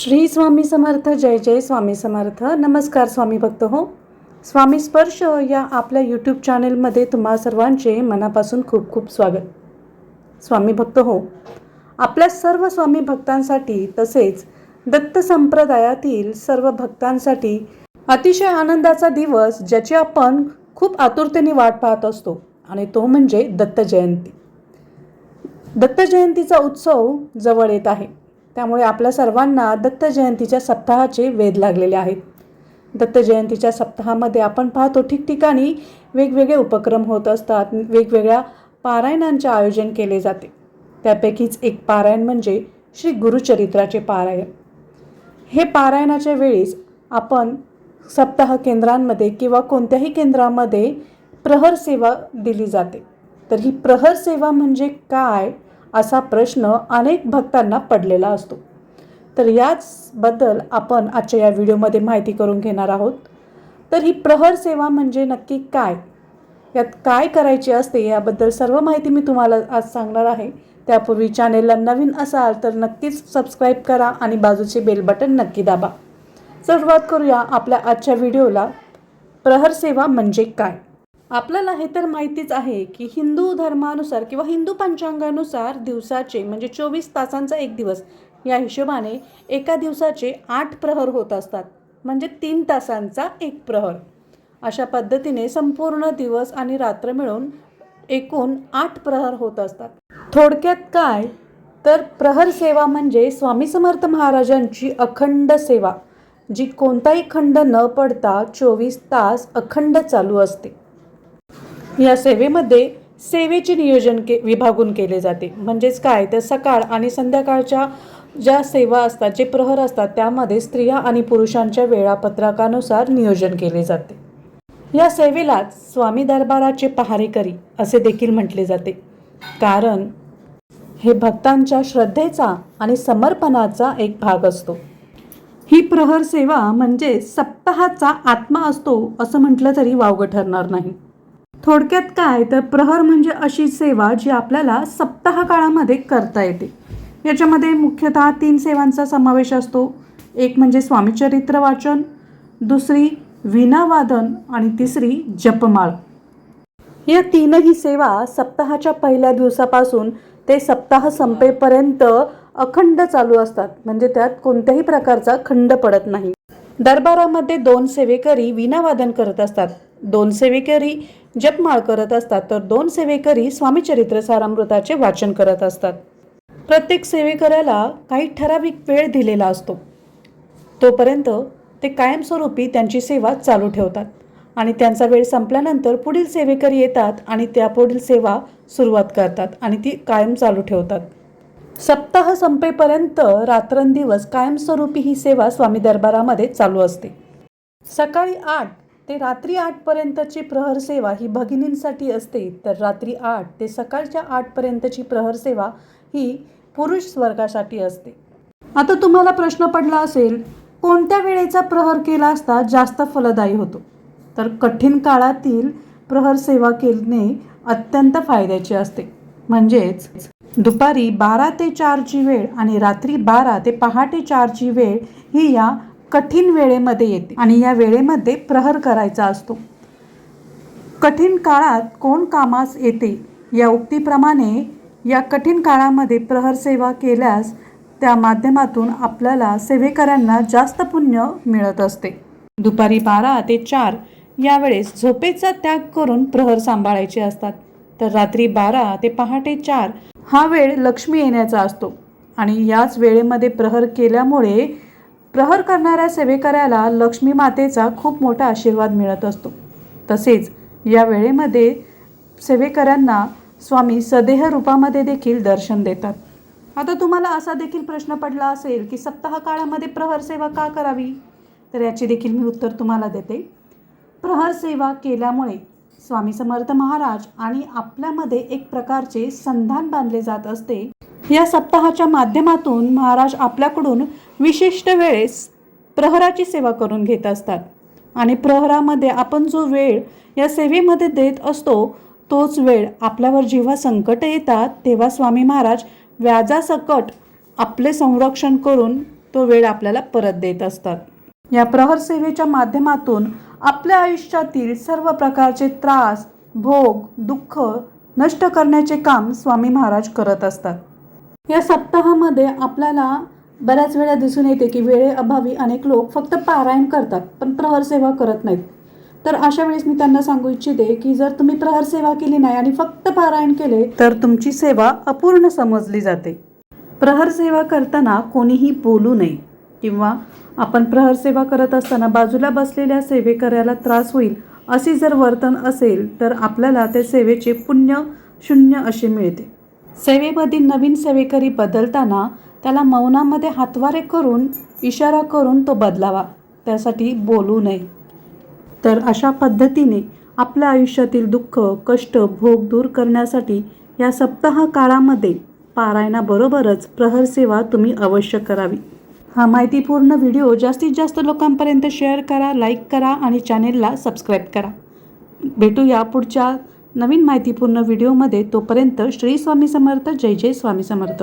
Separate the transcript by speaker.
Speaker 1: श्री स्वामी समर्थ जय जय स्वामी समर्थ. नमस्कार स्वामी भक्त हो. स्वामी स्पर्श या आपल्या यूट्यूब चॅनेलमध्ये तुम्हा सर्वांचे मनापासून खूप खूप स्वागत. स्वामी भक्त हो आपल्या सर्व स्वामी भक्तांसाठी तसेच दत्त संप्रदायातील सर्व भक्तांसाठी अतिशय आनंदाचा दिवस ज्याची आपण खूप आतुरतेने वाट पाहत असतो आणि तो म्हणजे दत्त जयंती. दत्त जयंतीचा उत्सव जवळ येत आहे. त्यामुळे आपल्या सर्वांना दत्त जयंतीच्या सप्ताहाचे वेध लागलेले आहेत. दत्त जयंतीच्या सप्ताहामध्ये आपण पाहतो ठिकठिकाणी वेगवेगळे उपक्रम होत असतात. वेगवेगळ्या पारायणांचे आयोजन केले जाते. त्यापैकीच एक पारायण म्हणजे श्री गुरुचरित्राचे पारायण. हे पारायणाच्या वेळेस आपण सप्ताह केंद्रांमध्ये किंवा कोणत्याही केंद्रामध्ये प्रहर सेवा दिली जाते. तर ही प्रहर सेवा म्हणजे काय? असा प्रश्न अनेक भक्तांना पडलेला असतो. तर याचबद्दल आपण आजच्या या व्हिडिओमध्ये माहिती करून घेणार आहोत. तर ही प्रहर सेवा म्हणजे नक्की काय? यात काय करायचे असते याबद्दल सर्व माहिती मी तुम्हाला आज सांगणार आहे. त्यापूर्वी चॅनेलला नवीन असाल तर नक्कीच सबस्क्राईब करा आणि बाजूचे बेल बटन नक्की दाबा. सुरुवात करूया आपल्या आजच्या व्हिडिओला. प्रहर सेवा म्हणजे काय? आपल्याला हे तर माहितीच आहे की हिंदू धर्मानुसार किंवा हिंदू पंचांगानुसार दिवसाचे म्हणजे चोवीस तासांचा एक दिवस या हिशोबाने एका दिवसाचे आठ प्रहर होत असतात. म्हणजे तीन तासांचा एक प्रहर. अशा पद्धतीने संपूर्ण दिवस आणि रात्र मिळून एकूण आठ प्रहर होत असतात. थोडक्यात काय? तर प्रहर सेवा म्हणजे स्वामी समर्थ महाराजांची अखंड सेवा जी कोणताही खंड न पडता चोवीस तास अखंड चालू असते. या सेवेमध्ये सेवेचे नियोजन के विभागून केले जाते. म्हणजेच काय? तर सकाळ आणि संध्याकाळच्या ज्या सेवा असतात जे प्रहर असतात त्यामध्ये स्त्रिया आणि पुरुषांच्या वेळापत्रकानुसार नियोजन केले जाते. या सेवेलाच स्वामी दरबाराचे पहारेकरी असे देखील म्हटले जाते. कारण हे भक्तांच्या श्रद्धेचा आणि समर्पणाचा एक भाग असतो. ही प्रहर सेवा म्हणजे सप्ताहाचा आत्मा असतो असं म्हटलं तरी वावगं ठरणार नाही. थोडक्यात काय? तर प्रहर म्हणजे अशी सेवा जी आपल्याला सप्ताह काळामध्ये करता येते. याच्यामध्ये मुख्यतः तीन सेवांचा समावेश असतो. एक म्हणजे स्वामीचरित्र वाचन दुसरी विनावादन आणि तिसरी जपमाळ. या तीनही सेवा सप्ताहाच्या पहिल्या दिवसापासून ते सप्ताह संपेपर्यंत अखंड चालू असतात. म्हणजे त्यात कोणत्याही प्रकारचा खंड पडत नाही. दरबारामध्ये दोन सेवेकरी विनावादन करत असतात. दोन सेवेकरी जपमाळ करत असतात तर दोन सेवेकरी स्वामीचरित्र सारामृताचे वाचन करत असतात. प्रत्येक सेवेकऱ्याला काही ठराविक वेळ दिलेला असतो. तोपर्यंत ते कायमस्वरूपी त्यांची सेवा चालू ठेवतात आणि त्यांचा वेळ संपल्यानंतर पुढील सेवेकरी येतात आणि त्या पुढील सेवा सुरुवात करतात आणि ती कायम चालू ठेवतात. सप्ताह संपेपर्यंत रात्रंदिवस कायमस्वरूपी ही सेवा स्वामी दरबारामध्ये चालू असते. सकाळी आठ ते रात्री आठपर्यंतची प्रहर सेवा ही भगिनींसाठी असते तर रात्री आठ ते सकाळच्या आठपर्यंतची प्रहर सेवा ही पुरुष वर्गासाठी असते. आता तुम्हाला प्रश्न पडला असेल कोणत्या वेळेचा प्रहर केला असता जास्त फलदायी होतो? तर कठीण काळातील प्रहर सेवा केल्याने अत्यंत फायद्याची असते. म्हणजेच दुपारी बारा ते चारची वेळ आणि रात्री बारा ते पहाटे चारची वेळ ही या कठीण वेळेमध्ये येते आणि या वेळेमध्ये प्रहर करायचा असतो. कठीण काळात कोण कामास येते या उक्तीप्रमाणे या कठीण काळामध्ये प्रहर सेवा केल्यास त्या माध्यमातून आपल्याला सेवेकऱ्यांना जास्त पुण्य मिळत असते. दुपारी बारा ते चार यावेळेस झोपेचा त्याग करून प्रहर सांभाळायचे असतात. तर रात्री बारा ते पहाटे चार हा वेळ लक्ष्मी येण्याचा असतो आणि याच वेळेमध्ये प्रहर केल्यामुळे प्रहर करणाऱ्या सेवेकऱ्याला लक्ष्मी मातेचा खूप मोठा आशीर्वाद मिळत असतो. तसेच या वेळेमध्ये सेवेकऱ्यांना स्वामी सदेह रूपामध्ये देखील दर्शन देतात. आता तुम्हाला असा देखील प्रश्न पडला असेल की सप्ताह काळामध्ये प्रहर सेवा का करावी? तर याची देखील मी उत्तर तुम्हाला देते. प्रहर सेवा केल्यामुळे स्वामी समर्थ महाराज आणि आपल्यामध्ये एक प्रकारचे संधान बांधले जात असते. या सप्ताहाच्या माध्यमातून महाराज आपल्याकडून विशिष्ट वेळेस प्रहराची सेवा करून घेत असतात. आणि प्रहरामध्ये आपण जो वेळ या सेवेमध्ये देत असतो तोच वेळ आपल्यावर जेव्हा संकट येतात तेव्हा स्वामी महाराज व्याजासकट आपले संरक्षण करून तो वेळ आपल्याला परत देत असतात. या प्रहर सेवेच्या माध्यमातून आपल्या आयुष्यातील सर्व प्रकारचे त्रास भोग दुःख नष्ट करण्याचे काम स्वामी महाराज करत असतात. या सप्ताहामध्ये आपल्याला बऱ्याच वेळा दिसून येते की वेळेअभावी अनेक लोक फक्त पारायण करतात पण प्रहर सेवा करत नाहीत. तर अशा वेळेस मी त्यांना सांगू इच्छिते की जर तुम्ही प्रहर सेवा केली नाही आणि फक्त पारायण केले तर तुमची सेवा अपूर्ण समजली जाते. प्रहर सेवा करताना कोणीही बोलू नये किंवा आपण प्रहर सेवा करत असताना बाजूला बसलेल्या सेवेकऱ्याला त्रास होईल असे जर वर्तन असेल तर आपल्याला त्या सेवेचे पुण्य शून्य असे मिळते. सेवेमधील नवीन सेवेकरी बदलताना त्याला मौनामध्ये हातवारे करून इशारा करून तो बदलावा. त्यासाठी बोलू नये. तर अशा पद्धतीने आपल्या आयुष्यातील दुःख कष्ट भोग दूर करण्यासाठी या सप्ताह काळामध्ये पारायणाबरोबरच प्रहर सेवा तुम्ही अवश्य करावी. हा माहितीपूर्ण व्हिडिओ जास्तीत जास्त लोकांपर्यंत शेअर करा लाईक करा आणि चॅनेलला सबस्क्राईब करा. भेटूया पुढच्या नवीन माहितीपूर्ण व्हिडिओमध्ये. तोपर्यंत श्री स्वामी समर्थ. जय जय स्वामी समर्थ.